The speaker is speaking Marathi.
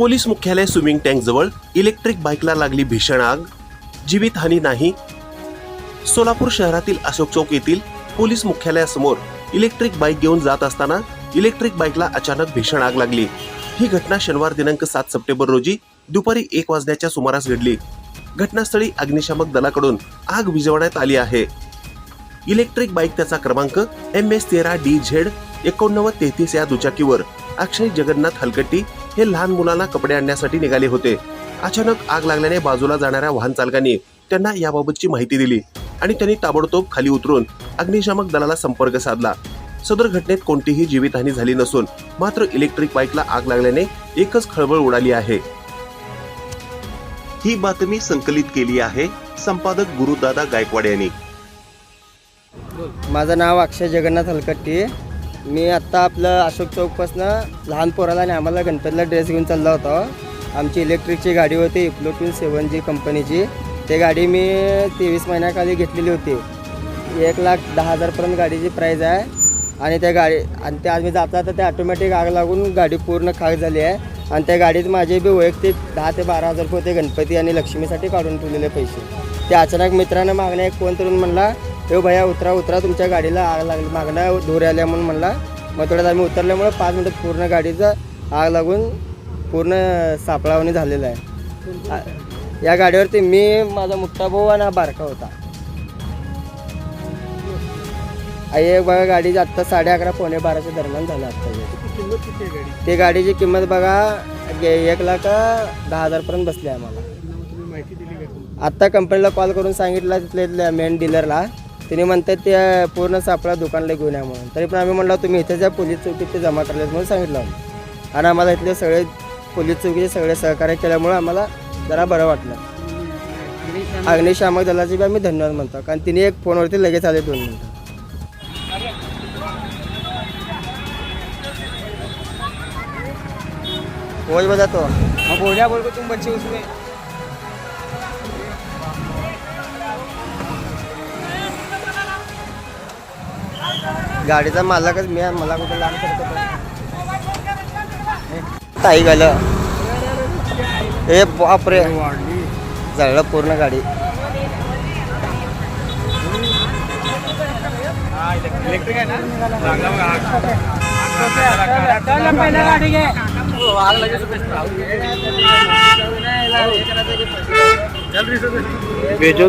पोलीस मुख्यालय स्विमिंग टँक जवळ इलेक्ट्रिक बाईकला लागली भीषण आग. जीवितहानी नाही. सोलापूर शहरातील अशोक चौक येथील पोलीस मुख्यालयासमोर इलेक्ट्रिक बाईक घेऊन जात असताना इलेक्ट्रिक बाईकला अचानक भीषण आग लागली. ही घटना शनिवार दिनांक सात सप्टेंबर रोजी दुपारी एक वाजण्याच्या सुमारास घडली. घटनास्थळी अग्निशामक दलाकडून आग विझवण्यात आली आहे. इलेक्ट्रिक बाईक त्याचा क्रमांक एम एस तेरा डी झेड एकोणनव्वद तेहतीस या दुचाकीवर अक्षय जगन्नाथ हलकट्टी हे लहान मुलांना कपडे आणण्यासाठी निघाले होते. अचानक आग लागल्याने बाजूला जाणाऱ्या वाहन चालकांनी त्यांना याबाबतची माहिती दिली आणि त्यांनी ताबडतोब खाली उतरून अग्निशामक दलाला संपर्क साधला. सदर घटनेत कोणतीही जीवितहानी झाली नसून मात्र इलेक्ट्रिक बाईकला आग लागल्याने एकच खळबळ उडाली आहे. ही बातमी संकलित केली आहे संपादक गुरुदादा गायकवाड यांनी. माझं नाव अक्षय जगन्नाथ हलकट्टी मी आत्ता आपलं अशोक चौकपासनं लहान पोराला आणि आम्हाला गणपतीला ड्रेस घेऊन चालला होता. आमची इलेक्ट्रिकची गाडी होती इप्लोटून सेवन जी कंपनीची ते गाडी मी तेवीस महिन्याखाली घेतलेली होती. एक लाख दहा हजारपर्यंत गाडीची प्राईज आहे. आणि त्या गाडी आणि त्या आज मी जाता तर ते ऑटोमॅटिक आग लागून गाडी पूर्ण खाक झाली आहे. आणि त्या गाडीत माझे बी वैयक्तिक दहा ते बारा हजार रुपये होते गणपती आणि लक्ष्मीसाठी काढून ठेवलेले पैसे. ते अचानक मित्रांना मागण्या एक फोन करून म्हणला हो भैया उतरा उतरा तुमच्या गाडीला आग लागली. मागण्या धूर आल्या म्हणून म्हणला. मग थोड्यात आम्ही उतरल्यामुळं पाच मिनटात पूर्ण गाडीचं आग लागून पूर्ण सापळावणी झालेलं आहे. आ- या गाडीवरती मी माझा मोठा भाऊ आणि हा बारका होता. आई एक बघा गाडीची आत्ता साडे अकरा पावणे बाराच्या दरम्यान झालं आत्ता ते गाडीची किंमत बघा गे- एक लाख दहा हजारपर्यंत बसली आहे आम्हाला. आत्ता कंपनीला कॉल करून सांगितलं तिथल्या मेन डीलरला त्यांनी म्हणतात ते पूर्ण सापळा दुकानला घेऊन या म्हणून. तरी पण आम्ही म्हणलं तुम्ही इथे ज्या पोलीस चौकीत ते जमा करायला. म्हणून सांगितलं आणि आम्हाला इथले सगळे पोलीस चौकीचे सगळे सहकार्य केल्यामुळं आम्हाला जरा बरं वाटलं. अग्निशामक दलाचे बी आम्ही धन्यवाद म्हणतो कारण तिने एक फोनवरती लगेच आले दोन मिनटं. बोल बजा तो. अब बोल को तुम बच्चे उसमें गाडीचा मालकच मी आहे, मला कुठे लहान करतो ताई गेलं. हे बापरे. जळलं पूर्ण गाडी. इलेक्ट्रिक आहे ना बघा आग आग लगेच भेजो